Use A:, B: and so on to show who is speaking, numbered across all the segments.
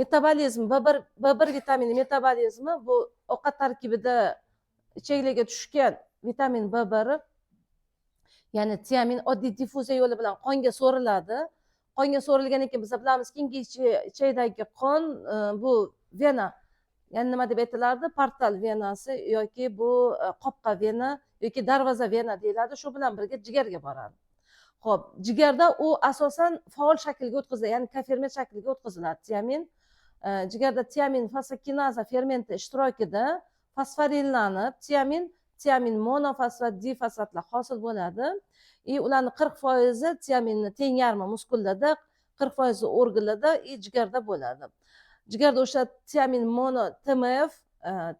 A: metabolizm b bir vitamini metabolizmi bu ovqat tarkibida ichaklarga tushgan vitamin b biri ya'ni tiamin oddiy diffuziya yo'li bilan qonga so'riladi qonga so'rilgandan keyin biz bilamizki ichakdagi qon e, bu vena ya'ni nima deb aytilardi portal venasi yoki bu e, qopqa vena yoki darvoza vena deyiladi. Shu bilan birga jigarga boradi. Ho'p jigarda u asosan faol shaklga o'tkaziladi ya'ni koferment shakliga o'tkaziladi tiamin jigarda tiamin fosfokinaza fermenti ishtirokida fosforillanib tiamin tiamin monofosfat difosfatlar hosil bo'ladi и ularni qirq foizi tiaminni teng yarmi muskullarda qirq foizi organlarda и jigarda bo'ladi jigarda o'sha tiamin mono tmf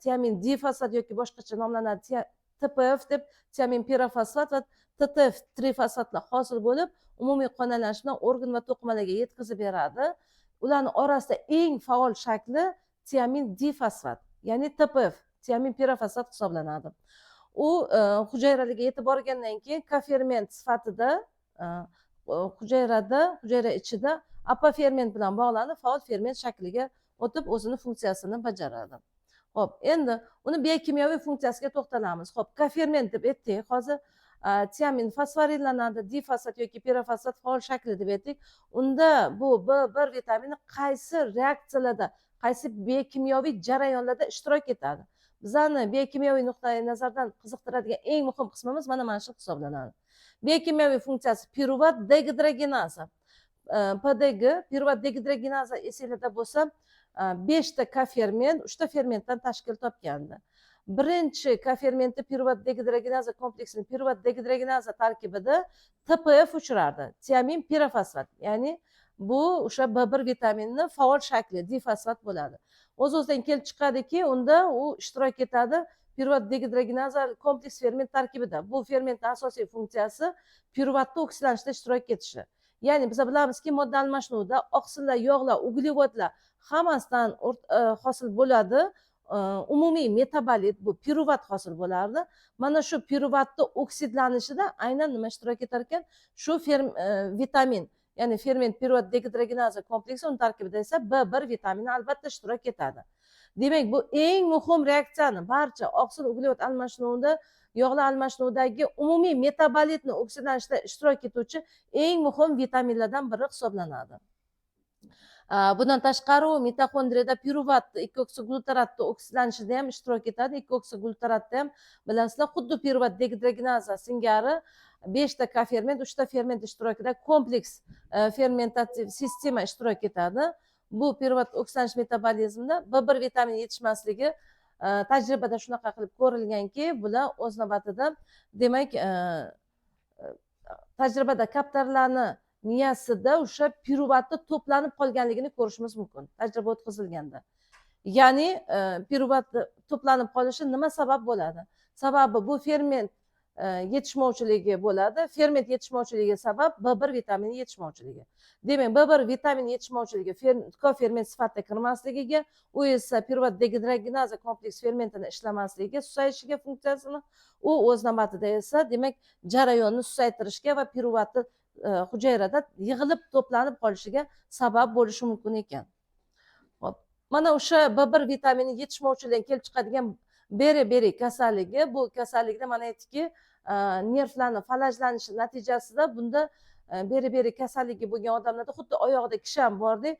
A: tiamin difosfat yoki boshqacha nomlanadi tpf deb tiamin pirofosfat va ttf trifosfatlar hosil bo'lib umumiy qon aylanishi bilan organ va to'qimalarga yetkazib beradi ularni orasida eng faol shakli tiamin difosfat ya'ni tpf tiamin pirofosfat hisoblanadi. U e, hujayralarga yetib borgandan keyin koferment sifatida e, e, hujayrada hujayra ichida apoferment bilan bog'lanib faol ferment shakliga o'tib o'zini funksiyasini bajaradi. Ho'p endi uni biokimyoviy funksiyasiga to'xtalamiz. Ho'p koferment deb aytdik. Hozir tiamin fosforillanadi difosfat yoki pirofosfat faol shakli deb aytdik unda bu b bir vitamini qaysi reaksiyalarda qaysi biokimyoviy jarayonlarda ishtirok etadi bizani biokimyoviy nuqtai nazardan qiziqtiradigan eng muhim qismimiz mana mana shu hisoblanadi biokimyoviy funksiyasi piruvat degidrogenaza pdg piruvat degidrogenaza esinglarda bo'lsa beshta koferment uchta fermentdan tashkil topgandi birinchi kofermenti pirvat degidrogenaza kompleksini pirvat degidrogenaza tarkibida tpf uchrardi tiamin pirofosfat ya'ni bu o'sha b bir vitaminni faol shakli difosfat bo'ladi. O'z o'zidan kelib chiqadiki unda u ishtirok etadi pirvat degidrogenaza kompleks ferment tarkibida. Bu fermentni asosiy funksiyasi pirvatni oksidlanishda ishtirok etishi. Ya'ni biz bilamizki modda almashinuvida oqsillar yog'lar uglevodlar hammasidan e, hosil bo'ladi. Umumiy metabolit bu piruvat hosil bo'lardi mana shu piruvatni oksidlanishida aynan nima ishtirok etar ekan shu vitamin ya'ni ferment piruvat degidrogenaza kompleksi uni tarkibida esa b bir vitamini albatta ishtirok etadi demak bu eng muhim reaksiyani barcha oqsil uglevod almashinuvida yog'lar almashinuvidagi umumiy metabolitni oksidlanishda ishtirok etuvchi eng muhim vitaminlardan biri hisoblanadi bundan tashqari mitoxondriyada piruvat ikki oksiglutaratni oksidlanishida ham ishtirok etadi. Ikki oksiglutaratda ham bilasizlar xuddi piruvat degidrogenaza singari beshta koferment uchta ferment ishtirokida kompleks e, fermentativ sistema ishtirok etadi. Bu piruvat oksidlanish metabolizmida b bir vitamini yetishmasligi e, tajribada shunaqa qilib ko'rilganki bular o'z navbatida demak e, tajribada kaptarlarni miyasida o'sha piruvatni to'planib qolganligini ko'rishimiz mumkin. Tajriba o'tkazilganda. Ya'ni e, piruvat to'planib qolishi nima sabab bo'ladi? Sababi bu ferment e, yetishmovchiligi bo'ladi. Ferment yetishmovchiligi sabab b bir vitamini yetishmovchiligi. Demak b bir vitamini yetishmovchiligi koferment sifatida kirmasligiga u esa piruvat degidrogenaza kompleks fermentini ishlamasligiga susayishiga funksiyasini u o'z navbatida esa demak jarayonni susaytirishga va piruvatni E, hujayrada yig'ilib to'planib qolishiga sabab bo'lishi mumkin ekan. Hop mana o'sha b bir vitamini yetishmovchiligidan kelib chiqadigan beri beri kasalligi bu kasallikda mana aytdikki e, nervlarni falajlanishi natijasida bunda e, beri beri kasalligi bo'lgan odamlarda xuddi oyog'ida kishan bordek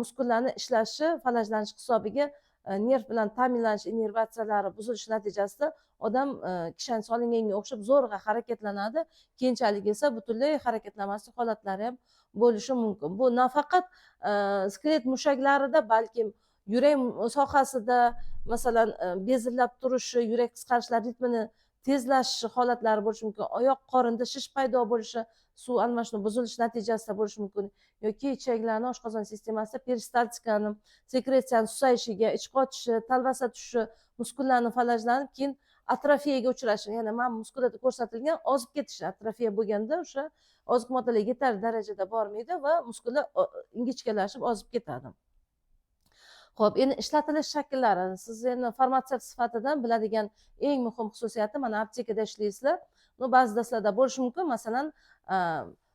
A: muskullarni ishlashi falajlanish hisobiga E, nerv bilan ta'minlanish innervatsiyalari buzilishi natijasida odam e, kishan solinganga o'xshab zo'rg'a harakatlanadi. Keyinchalik esa butunlay harakatlanmaslik holatlari ham bo'lishi mumkin. Bu nafaqat e, skelet mushaklarida balkim yurak sohasida masalan bezillab turishi yurak qisqarishlar ritmini tezlashishi holatlari bo'lishi mumkin. Oyoq qorinda shish paydo bo'lishi suv almashinuv buzilishi natijasida bo'lishi mumkin. Yoki ichaklarni oshqozon sistemasida peristaltikani sekretsiyani susayishiga ich qotishi talvasa tushishi muskullarni falajlanib keyin atrofiyaga uchrashi. Ya'ni mana muskulatda ko'rsatilgan ozib ketishi. Atrofiya bo'lganda o'sha oziq moddalar yetarli darajada bormaydi va muskullar ingichkalashib ozib ketadi. Ho'p endi ishlatilish shakllari siz endi farmatsevt sifatida biladigan eng muhim xususiyati mana aptekada ishlaysizlar ну ba'zida sizlarda bo'lishi mumkin masalan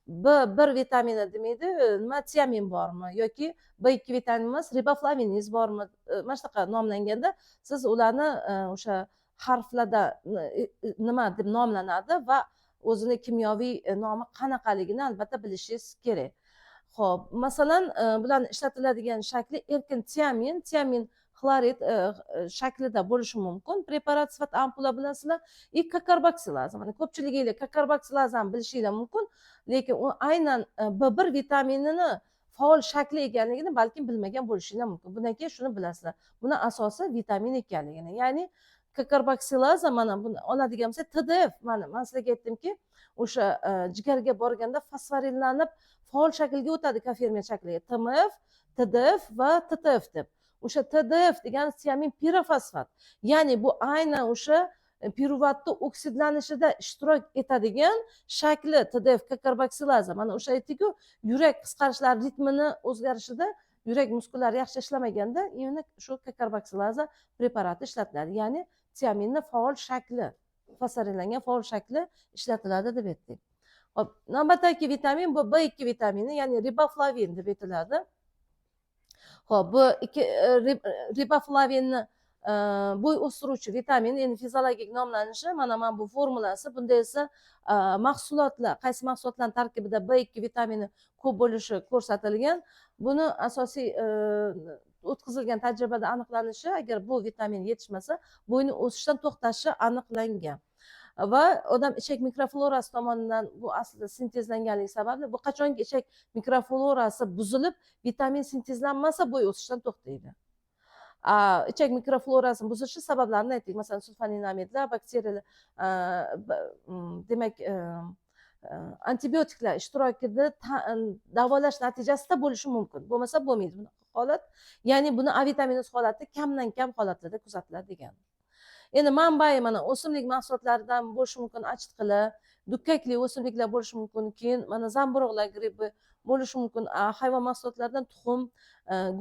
A: b bir vitamini demaydi nima tiamin bormi yoki b ikki vitamin emas riboflaviningiz bormi e, mana shunaqa nomlanganda siz ularni e, o'sha harflarda e, nima deb nomlanadi va o'zini kimyoviy nomi qanaqaligini albatta bilishingiz kerak. Ho'p masalan e, bularni ishlatiladigan shakli erkin tiamin tiamin xlorid e, e, shaklida bo'lishi mumkin. Preparat sifatida ampula bilasizlar и kakarboksilaz mana ko'pchiliginglar kakarboksilazani bilishinglar mumkin lekin u aynan b bir vitaminini faol shakli ekanligini balkim bilmagan bo'lishinglar mumkin. Bundan keyin shuni bilasizlar. Buni asosi vitamin ekanligini. Ya'ni kakarboksilaza mana buni oladigan bo'lsak tdf mana man sizlarga aytdimki o'sha e, jigarga borganda fosforillanib faol shaklga o'tadi koferment shakliga tmf tdf va ttf deb o'sha tdf degani tiamin pirofosfat ya'ni bu aynan o'sha e, piruvatni oksidlanishida ishtirok etadigan shakli tdf kakarboksilaza mana o'sha aytdikku yurak qisqarishlari ritmini o'zgarishida yurak muskullari yaxshi ishlamaganda именно shu kakarboksilaza preparati ishlatiladi ya'ni tiaminni faol shakli fosforillangan faol shakli ishlatiladi deb aytdik hop navbatdagi vitamin bu b ikki vitamini ya'ni riboflavin deb aytiladi ho'p bu ikki rib- riboflavinni bo'y o'stiruvchi vitamin endi fiziologik nomlanishi mana mana bu formulasi bunda esa mahsulotlar qaysi mahsulotlarni tarkibida b ikki vitamini ko'p bo'lishi ko'rsatilgan buni asosiy o'tkazilgan tajribada aniqlanishi agar bu vitamin yetishmasa bo'yni o'sishdan to'xtashi aniqlangan va odam ichak mikroflorasi tomonidan bu aslida sintezlanganligi sababli bu qachonki ichak mikroflorasi buzilib vitamin sintezlanmasa bo'y o'sishdan to'xtaydi. Ichak mikroflorasini buzilishi sabablarini aytdik masalan sulfaninamidlar bakteriyalar mm, demak e, e, antibiotiklar ishtirokida davolash natijasida bo'lishi mumkin. Bo'lmasa bo'lmaydi. Bunaqa holat ya'ni buni a vitaminoz holati kamdan kam holatlarda kuzatiladi degani. Endi manbai mana o'simlik mahsulotlaridan bo'lishi mumkin achitqilar dukkakli o'simliklar bo'lishi mumkin keyin mana zamburug'lar gribbi bo'lishi mumkin hayvon mahsulotlaridan tuxum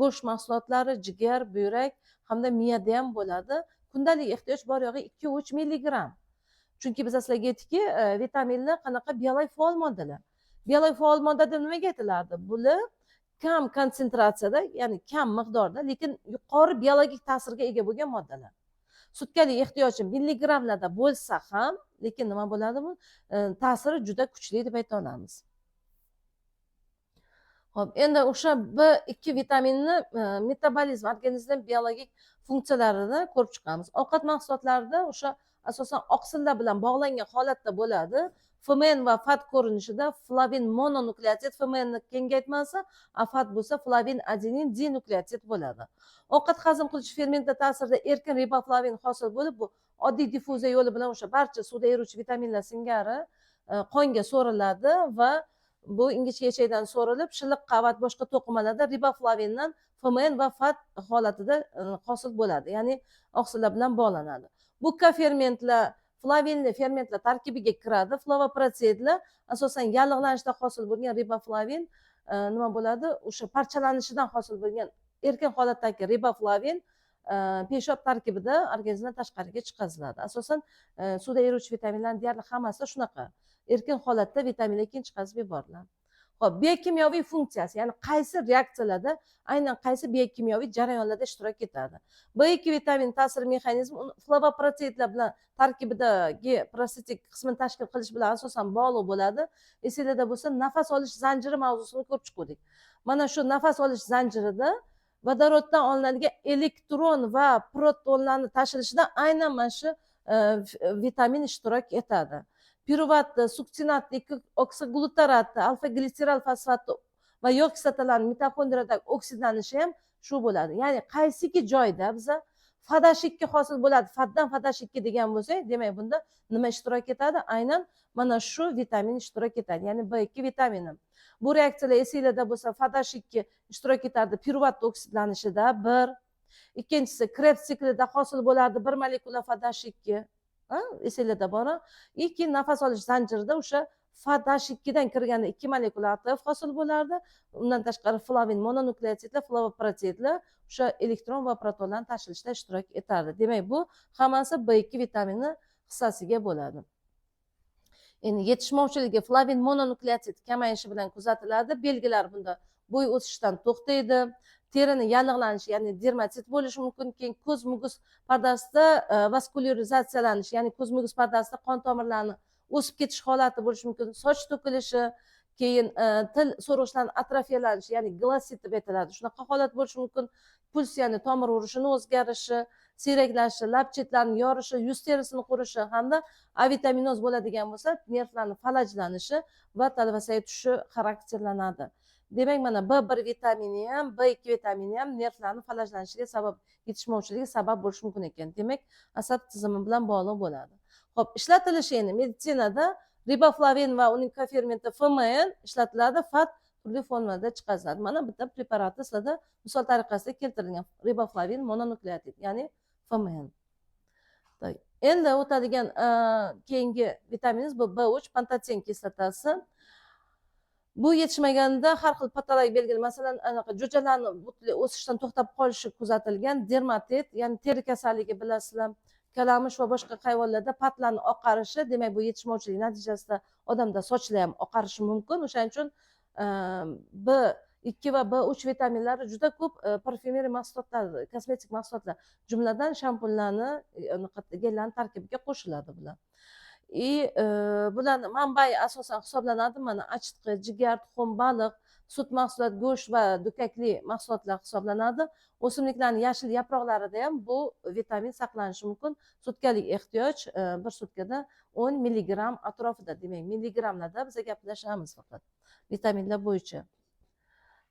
A: go'sht mahsulotlari jigar buyrak hamda miyada ham bo'ladi. Kundalik ehtiyoj bor yo'g'i ikki uch milligramm chunki biz sizlarga aytdikki e, vitaminlar qanaqa biologik faol moddalar. Biologik faol modda deb nimaga aytilardi? Bular kam konsentratsiyada ya'ni kam miqdorda lekin yuqori biologik ta'sirga ega bo'lgan moddalar sutkalik ehtiyojim milligrammlarda bo'lsa ham lekin nima bo'ladi bu e, ta'siri juda kuchli deb ayta olamiz. Ho'p endi o'sha b ikki vitaminni e, metabolizm organizmni biologik funksiyalarini ko'rib chiqamiz. Ovqat mahsulotlarida o'sha asosan oqsillar bilan bog'langan holatda bo'ladi. Fmn va fat ko'rinishida flavin mononukleotid fmnni kengaytmasi a fat bo'lsa flavin adenin dinukleotid bo'ladi. Ovqat hazm qilish fermenti ta'sirida erkin riboflavin hosil bo'lib bu oddiy diffuziya yo'li bilan o'sha barcha suvda eruvchi vitaminlar singari e, qonga so'riladi va bu ingichka yechakdan so'rilib shilliq qavat boshqa to'qimalarda riboflavindan fmn va fat holatida e, hosil bo'ladi ya'ni oqsillar bilan bog'lanadi. Bu kofermentlar flavinli fermentlar tarkibiga kiradi. Flavoprotseidlar asosan yallig'lanishda hosil bo'lgan riboflavin e, nima bo'ladi? O'sha parchalanishidan hosil bo'lgan erkin holatdagi riboflavin e, peshob tarkibida organizmdan tashqariga chiqaziladi asosan e, suvda eruvchi vitaminlarni deyarli hammasi shunaqa. Erkin holatda vitaminlar keyin chiqazib yuboriladi. Ho'p biokimyoviy funksiyasi ya'ni qaysi reaksiyalarda aynan qaysi biokimyoviy jarayonlarda ishtirok etadi b ikki vitamin ta'sir mexanizmi uni flavoprotseidlar bilan tarkibidagi prostetik qismini tashkil qilish bilan asosan bog'liq bo'ladi. Esinglarda bo'lsa nafas olish zanjiri mavzusini ko'rib chiquvdik. Mana shu nafas olish zanjirida vodoroddan olinadigan elektron va protonlarni tashilishida aynan mana shu e, vitamin ishtirok etadi piruvatni suksinatni oksigglutaratni alfa glitseral fosfatni va yog' kislotalarni mitoxondriyadagi oksidlanishi ham shu bo'ladi. Ya'ni qaysiki joyda biza fadash ikki hosil bo'ladi. Faddan fadash ikki degan bo'lsak demak bunda nima ishtirok etadi? Aynan mana shu vitamin ishtirok etadi ya'ni b ikki vitamini bu reaksiyalar esinglarda bo'lsa fadash ikki ishtirok etardi piruvatni oksidlanishida bir. İkkinchisi krebs siklida hosil bo'lardi bir molekula fadash ikki esinglarda bormi и keyin nafas olish zanjirida o'sha fadash ikkidan kirganda ikki molekula atf hosil bo'lardi. Undan tashqari flavin mononukleotidlar flavoproteidlar o'sha elektron va protonlarni tashilishda ishtirok etardi. Demak bu hammasi b ikki vitamini hissasiga bo'ladi. Endi yetishmovchiligi flavin mononukleotid kamayishi bilan kuzatiladi. Belgilar bunda bo'y o'sishdan to'xtaydi. Terini yallig'lanishi ya'ni dermatit bo'lishi mumkin keyin ko'z muguz pardasida e, vaskularizatsiyalanishi ya'ni ko'z muguz pardasida qon tomirlarini o'sib ketish holati bo'lishi mumkin. Soch to'kilishi keyin e, til so'rg'ichlarni atrofiyalanishi ya'ni glossit deb aytiladi. Shunaqa holat bo'lishi mumkin. Puls ya'ni tomir urishini o'zgarishi siyraklashi lab chetlarini yorishi yuz terisini qurishi hamda avitaminoz bo'ladigan bo'lsa nervlarni falajlanishi va talvasaga tushishi xarakterlanadi. Demak mana b bir vitamini ham b ikki vitamini ham nervlarni falajlanishiga sabab yetishmovchiligi sabab bo'lishi mumkin ekan. Demak asab tizimi bilan bog'liq bo'ladi. Ho'p ishlatilishi endi meditsinada riboflavin va uning kofermenti fmn ishlatiladi fat turli formalarda chiqariladi. Mana bitta preparatni sizlarda misol tariqasida keltirilgan riboflavin mononukleotid ya'ni fmn endi o'tadigan keyingi vitaminimiz bu b uch pantoten kislotasi bu yetishmaganda har xil patologik belgilar masalan anaqa jo'jalarni butunlay o'sishdan to'xtab qolishi kuzatilgan dermatit ya'ni teri kasalligi bilasizlar kalamush va boshqa hayvonlarda patlarni oqarishi demak bu yetishmovchilik natijasida odamda sochlar ham oqarishi mumkin. O'shaning uchun e, b ikki va b uch vitaminlari juda ko'p e, parfyumeriya mahsulotlar kosmetik mahsulotlar jumladan shampunlarni e, gellarni tarkibiga qo'shiladi bular и э, bularni manbai asosan hisoblanadi mana achitqi jigar tuxum baliq sut mahsulot go'sht va dukkakli mahsulotlar hisoblanadi. O'simliklarni yashil yaproqlarida ham bu vitamin saqlanishi mumkin. Sutkalik ehtiyoj e, bir sutkada o'n milligramm atrofida demak milligrammlarda biz gaplashamiz faqat vitaminlar bo'yicha.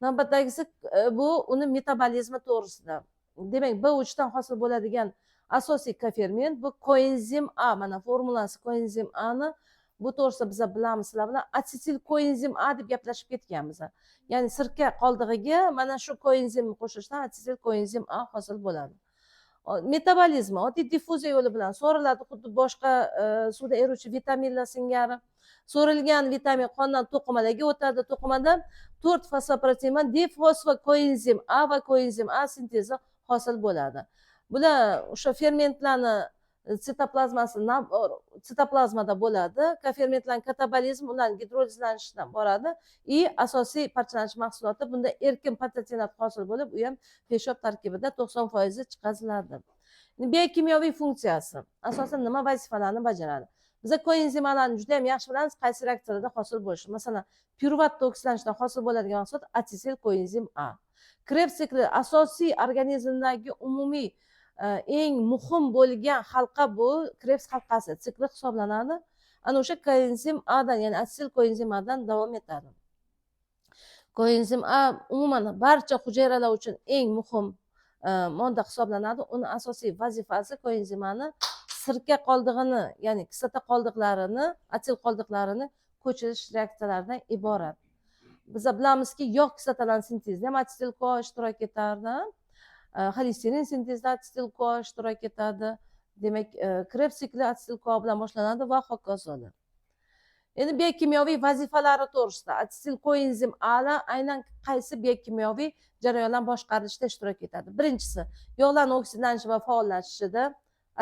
A: Navbatdagisi e, bu uni metabolizmi to'g'risida. Demak b uchdan hosil bo'ladigan asosiy koferment bu koenzim a mana formulasi koenzim ani bu to'g'risida biz bilamiz sizlar bilan asetil koenzim a deb gaplashib ketganmiz ya'ni sirka qoldig'iga mana shu koenzimni qo'shishdan asetil koenzim a hosil bo'ladi metabolizmi oddiy diffuziya yo'li bilan so'riladi xuddi boshqa suvda eruvchi vitaminlar singari so'rilgan vitamin qondan to'qimalarga o'tadi to'qimadan to'rt fosfoprotein difosfokoenzim a va koenzim a sintezi hosil bo'ladi bular o'sha fermentlarni e, sitoplazmasi sitoplazmada bo'ladi. Kofermentlarni katabolizm ularni gidrolizlanishidan boradi. И asosiy parchalanish mahsuloti bunda erkin patotenat hosil bo'lib u ham peshob tarkibida to'qson foizi chiqaziladi biokimyoviy funksiyasi. Asosan nima vazifalarni bajaradi? Biza koenzimalarni juda yam yaxshi bilamiz qaysi reaksiyalarda hosil bo'lishi. Masalan piruvatni oksidlanishdan hosil bo'ladigan mahsulot asetil koenzim a. Krebs sikli asosiy organizmdagi umumiy Э, eng muhim bo'lgan halqa bu krebs halqasi sikli hisoblanadi. Ana o'sha koenzim adan ya'ni asil koenzim adan davom etadi. Koenzim a umuman barcha hujayralar uchun eng muhim e, modda hisoblanadi. Uni asosiy vazifasi koenzimani sirka qoldig'ini ya'ni kislota qoldiqlarini atil qoldiqlarini ko'chirish reaksiyalaridan iborat. Biza bilamizki yog' kislotalarini sintezida ham atil ko ishtirok etardi. Xolesterin sintezida asetil ko ishtirok etadi demak krebs sikli asetil ko bilan boshlanadi va hokazolar endi biokimyoviy vazifalari to'g'risida asetil koenzim ala aynan qaysi biokimyoviy jarayonlar boshqarilishida ishtirok etadi birinchisi yog'larni oksidlanishi va faollashishida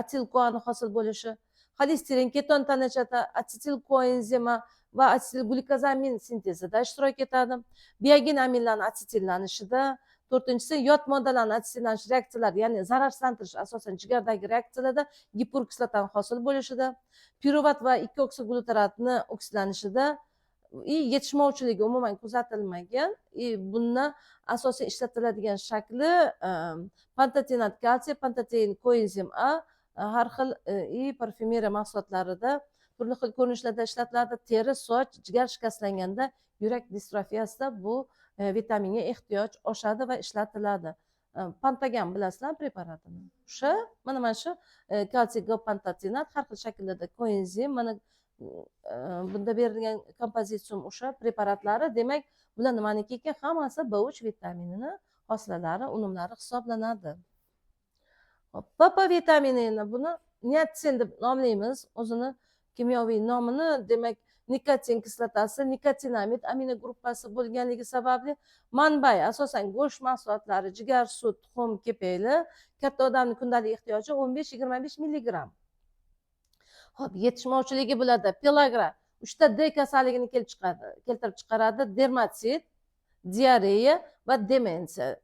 A: asetil koani hosil bo'lishi xolesterin keton tanachada asetil koenzimi va asetil glyukozamin sintezida ishtirok etadi biogin aminlarni atsitillanishida to'rtinchisi yot moddalarni oksidlanish reaksiyalari ya'ni zararsizlantirish asosan jigardagi reaksiyalarda gipurkislotani hosil bo'lishida piruvat va ikki oksiglyuteratni oksidlanishida и yetishmovchiligi umuman kuzatilmagan и bunda asosiy ishlatiladigan shakli e, pantotenat kalsiy pantotein koenzim a e, har xil e, и parfyumeriya mahsulotlarida turli xil ko'rinishlarda ishlatiladi teri soch jigar shikastlanganda yurak distrofiyasida bu E, vitaminga ehtiyoj oshadi va ishlatiladi. E, Pantagan bilasizlar preparatini. O'sha mana mana shu e, kalsiy gopantatinat har xil shakllarda koenzim mana bunda berilgan kompozitsium o'sha preparatlari demak bular nimaniki ekan hammasi b uch vitaminini hosilalari unumlari hisoblanadi. Pp vitaminini buni niatsin deb nomlaymiz. O'zini kimyoviy nomini demak nikotin kislotasi nikotinamid amino gruppasi bo'lganligi sababli manbai asosan go'sht mahsulotlari jigar sut tuxum kepakli katta odamni kundalik ehtiyoji o'n besh yigirma besh milligramm ho'p yetishmovchiligi bo'ladi. Pilogra uchta d kasalligini kelib chiqadi keltirib chiqaradi. Dermatit diareya va demensiya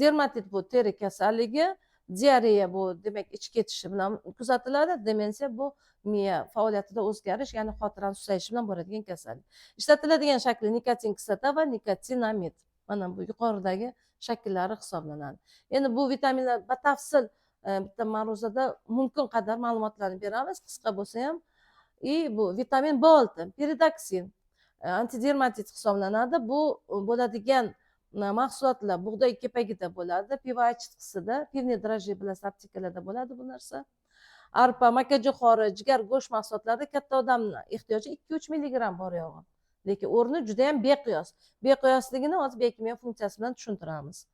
A: dermatit bu teri kasalligi diareya bu demak ich ketishi bilan kuzatiladi demensiya bu miya faoliyatida o'zgarish ya'ni xotirani susayishi bilan boradigan kasallik. Ishlatiladigan shakli nikotin kislota va nikotinamid mana bu yuqoridagi shakllari hisoblanadi. Endi bu vitaminlar batafsil e, bitta ma'ruzada mumkin qadar ma'lumotlarni beramiz. Qisqa bo'lsa ham и bu vitamin b olti piridoksin e, antidermatit hisoblanadi. Bu e, bo'ladigan mahsulotlar bug'doy kepagida bo'ladi pivo achitqisida pivniy дрожжи bilan aptekalarda bo'ladi bu narsa. Arpa makajo'xori jigar go'sht mahsulotlarida katta odamni ehtiyoji ikki uch milligramm bor yog'i. Lekin o'rni judayam beqiyos. Beqiyosligini hozir biokimyo funksiyasi bilan tushuntiramiz.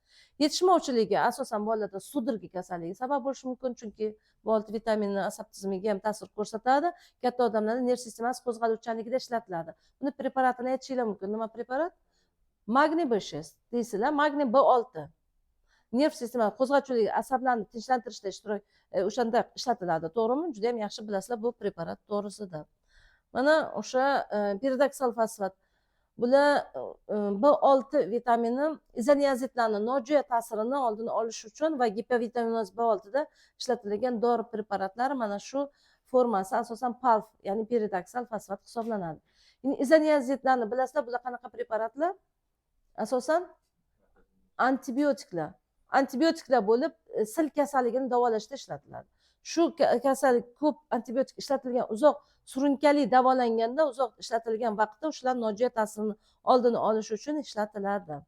A: Yetishmovchiligi asosan bolalarda sudragi kasalligi sabab bo'lishi mumkin chunki b olti vitamini asab tizimiga ham ta'sir ko'rsatadi. Katta odamlarda nerv sistemasi qo'zg'aluvchanligida ishlatiladi. Buni preparatini aytishinglar mumkin. Nima preparat? Magniy b shest deysizlar magniy b olti nerv sistemasi qo'zg'atuvchanligi asablarni tinchlantirishda ishtirok e, o'shanda ishlatiladi. To'g'rimi? Juda yam yaxshi bilasizlar bu preparat to'g'risida. Mana o'sha e, piridoksal fosfat. Bular e, b olti vitamini izoniazidlarni nojo'ya ta'sirini oldini olish uchun va gipovitaminnoz b oltida ishlatilgan dori preparatlari mana shu formasi asosan palf ya'ni piridoksal fosfat hisoblanadi. İzoniazidlarni bilasizlar bular qanaqa preparatlar asosan antibiotiklar. Antibiotiklar bo'lib e, sil kasalligini davolashda ishlatiladi. Shu kasallik ko'p antibiotik ishlatilgan uzoq surunkali davolanganda uzoq ishlatilgan vaqtda o'shalar nojo'ya ta'sirini oldini olish uchun ishlatiladi.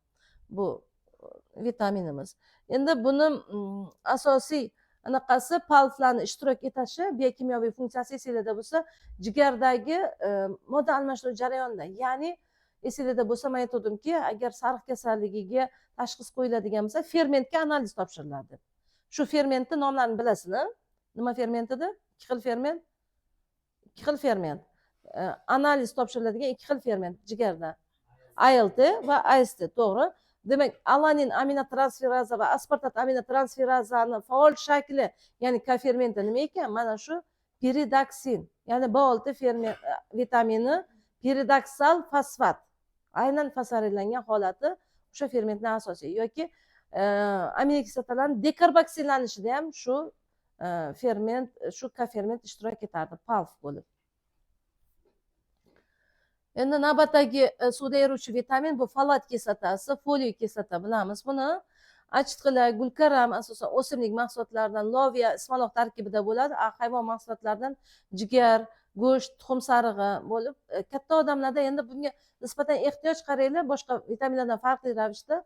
A: Bu e, vitaminimiz. Endi buni mm, asosiy anaqasi palflarni ishtirok etishi biokimyoviy funksiyasi esinglarda bo'lsa jigardagi e, modda almashinuv jarayonida ya'ni esinglarda bo'lsa man aytgandimki agar sariq kasalligiga tashxis qo'yiladigan bo'lsa fermentga analiz topshiriladi shu fermentni nomlarini bilasizlar nima ferment edi? İkki xil ferment. İkki xil ferment. E, analiz topshiriladigan ikki xil ferment jigarda. Alt va ast to'g'ri. Demak alanin aminotransferaza va aspartat aminotransferazani faol shakli ya'ni kofermenti nima ekan? Mana shu piridoksin ya'ni b olti ferment e, vitamini piridoksal fosfat aynan fosforillangan holati o'sha fermentni asosiy. Yoki e, aminokislotalarni dekarboksillanishida ham shu e, ferment shu koferment ishtirok etardi palf bo'lib. Endi navbatdagi e, suvda eruvchi vitamin bu folat kislotasi foliy kislota bilamiz. Buni achitqilar gulkaram asosan o'simlik mahsulotlaridan loviya ismaloq tarkibida bo'ladi. Hayvon mahsulotlaridan jigar go'sht tuxum sarig'i bo'lib e, katta odamlarda endi bunga nisbatan ehtiyoj qaranglar boshqa vitaminlardan farqli ravishda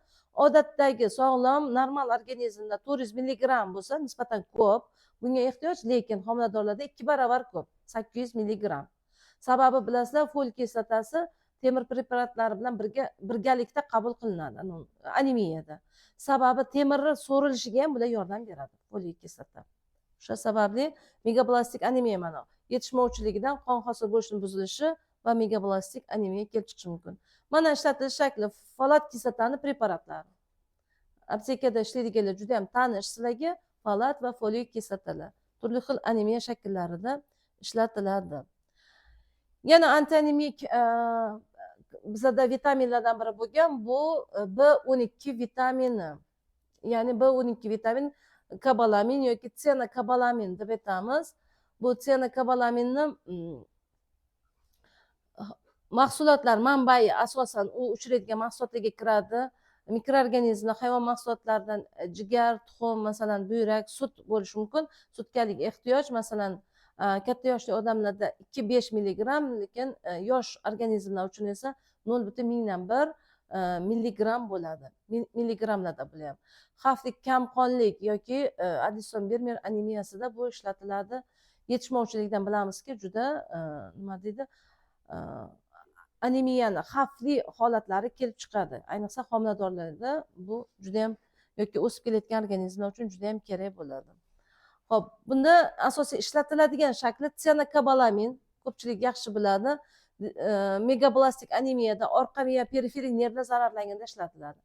A: odatdagi sog'lom normal organizmda to'rt yuz milligramm bo'lsa nisbatan ko'p bunga ehtiyoj lekin homiladorlarda ikki barobar ko'p sakkiz yuz milligramm sababi bilasizlar fol kislotasi temir preparatlari bilan birga birgalikda qabul qilinadi anemiyada. Sababi temirni so'rilishiga ham bular yordam beradi foliy kislota o'sha sababli megaplastik anemiya mana yetishmovchiligidan qon hosil bo'lishini buzilishi va megaplastik anemiya kelib chiqishi mumkin. Mana ishlatilish shakli folat kislotani preparatlari aptekada ishlaydiganlar juda yam tanish sizlarga folat va foliy kislotalar turli xil anemiya shakllarida ishlatiladi. Yana antianemik e, bizada vitaminlardan biri bo'lgan bu b o'n ikki vitamini. Ya'ni b o'n ikki vitamin kabalamin yoki tsena kabalamin deb aytamiz. Bu tsena kabalaminni mahsulotlar manbai asosan u uchraydigan mahsulotlarga kiradi. Mikroorganizmlar hayvon mahsulotlaridan e, jigar tuxum masalan buyrak sut bo'lishi mumkin. Sutkalik ehtiyoj masalan e, katta yoshli odamlarda ikki besh milligramm lekin e, yosh organizmlar uchun esa nol butun mingdan bir milligramm bo'ladi. Milligrammlarda ham xavfli kamqonlik yoki addison bermer anemiyasida bu ishlatiladi. Yetishmovchilikdan bilamizki juda e, nima deydi e, anemiyani xavfli holatlari kelib chiqadi. Ayniqsa homiladorlarda bu judayam yoki o'sib kelayotgan organizmlar uchun judayam kerak bo'ladi. Ho'p bunda asosiy ishlatiladigan shakli tsianokobalamin ko'pchilik yaxshi biladi. E, megablastik anemiyada orqa miya periferik nervlar zararlanganda ishlatiladi.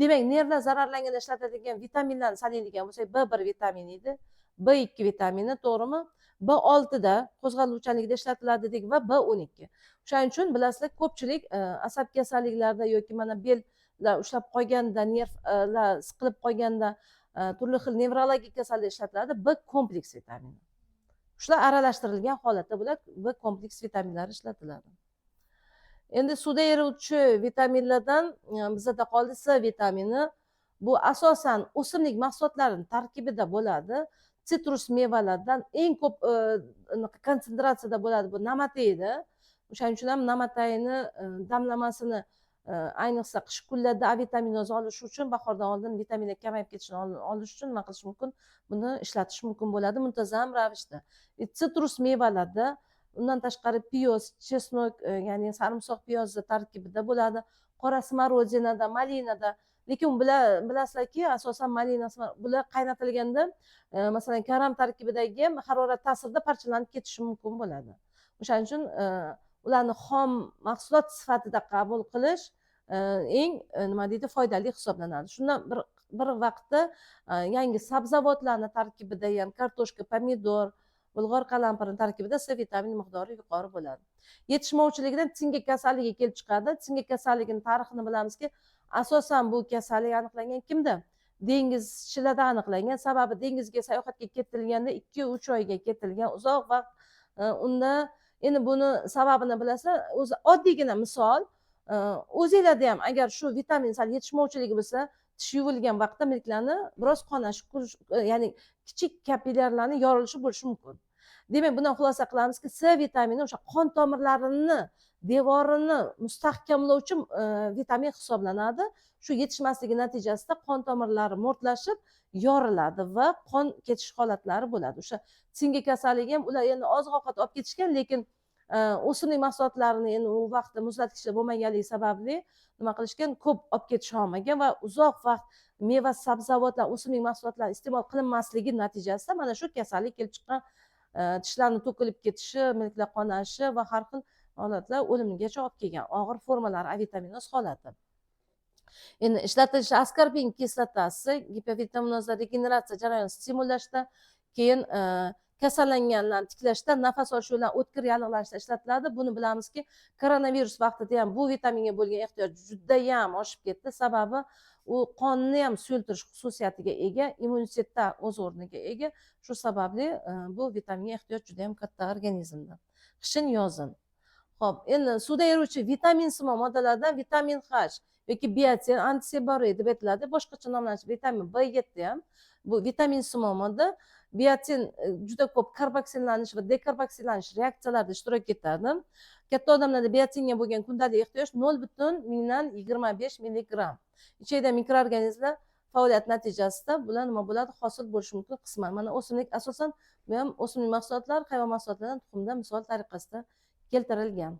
A: Demak nervlar zararlanganda ishlatiladigan vitaminlarni sanaydigan bo'lsak b bir vitamini edi. B ikki vitamini to'g'rimi? B oltida qo'zg'aluvchanlikda ishlatiladi dedik va b o'n ikki o'shaning uchun bilasizlar ko'pchilik e, asab kasalliklarida yoki mana bellar ushlab qolganda nervlar siqilib qolganda e, turli xil nevrologik kasallikda ishlatiladi. B kompleks vitamini shular aralashtirilgan holatda bo'ladi b kompleks vitaminlari ishlatiladi. Endi suvda eruvchi vitaminlardan e, bizada qoldi c vitamini. Bu asosan o'simlik mahsulotlarini tarkibida bo'ladi. Sitrus mevalardan eng ko'p e, anaqa konsentratsiyada bo'ladi bu namateyda o'shaning uchun ham namatayni e, damlamasini ayniqsa qish kunlarda a vitaminoz olish uchun bahordan oldin vitaminlar kamayib ketishini olish uchun nima qilish mumkin buni ishlatish mumkin bo'ladi muntazam ravishda sitrus mevalarda undan tashqari piyoz chesnok e, ya'ni sarimsoq piyozni tarkibida bo'ladi qora smorodinada malinada lekin bular bilasizlarki asosan malina bular qaynatilganda e, masalan karam tarkibidagi harorat ta'sirida parchalanib ketishi mumkin bo'ladi. O'shaning uchun e, ularni xom mahsulot sifatida qabul qilish e, eng nima deydi foydali hisoblanadi. Shundan bir bir vaqtda yangi sabzavotlarni tarkibida ham kartoshka pomidor bulg'or qalampiri tarkibida c vitamini miqdori yuqori bo'ladi. Yetishmovchiligidan tsinga kasalligi kelib chiqadi. Tsinga kasalligini tarixini bilamizki asosan bu kasallik aniqlangan kimda? Dengizchilarda aniqlangan. Sababi dengizga sayohatga ketilganda ikki uch oyga ketilgan uzoq vaqt e, unda endi buni sababini bilasizlar. O'zi oddiygina misol e, o'zinglarda ham agar shu vitamin sal yetishmovchiligi bo'lsa tish yuvilgan vaqtda milklarni biroz qonashi e, ya'ni kichik kapillyarlarni yorilishi bo'lishi mumkin. Demak bundan xulosa qilamizki c vitamini o'sha qon tomirlarini devorini mustahkamlovchi e, vitamin hisoblanadi. Shu yetishmasligi natijasida qon tomirlari mo'rtlashib yoriladi va qon ketish holatlari bo'ladi. O'sha singa kasalligi ham ular endi oziq ovqat olib ketishgan lekin e, o'simlik mahsulotlarini endi u vaqtda muzlatgichda bo'lmaganligi sababli nima qilishgan ko'p olib ketisha olmagan va uzoq vaqt meva sabzavotlar o'simlik mahsulotlari iste'mol qilinmasligi natijasida mana shu kasallik kelib chiqqan tishlarni to'kilib ketishi milklar qonashi va har xil holatlar o'limgacha olib kelgan. Og'ir formalar a vitaminoz holati endi ishlatilishi askorbin kislotasi gipovitaminozlar regeneratsiya jarayonini stimullashda keyin e, kasallanganlarni tiklashda nafas olish yo'llarini o'tkir yallig'lanishda ishlatiladi. Buni bilamizki koronavirus vaqtida ham bu vitaminga bo'lgan ehtiyoj judayam oshib ketdi. Sababi u qonni ham suyultirish xususiyatiga ega immunitetda o'z o'rniga ega. Shu sababli e, bu vitaminga ehtiyoj juda yam katta organizmda. Qishin yozin. Ho'p endi suvda eruvchi vitaminsimon moddalardan vitamin h yoki biotin antiseboriy deb aytiladi. Boshqacha nomlanishi vitamin b yetti ham. Bu vitaminsimon modda biotin e, juda ko'p karboksillanish va dekarboksilanish reaksiyalarida ishtirok etadi. Katta odamlarda biotinga bo'lgan kundalik ehtiyoj nol butun mingdan yigirma besh milligramm ichida mikroorganizmlar faoliyati natijasida bular nima bo'ladi hosil bo'lishi mumkin qisman mana o'simlik asosan bu ham o'simlik mahsulotlari hayvon mahsulotlaridan tuxumdan misol tariqasida keltirilgan.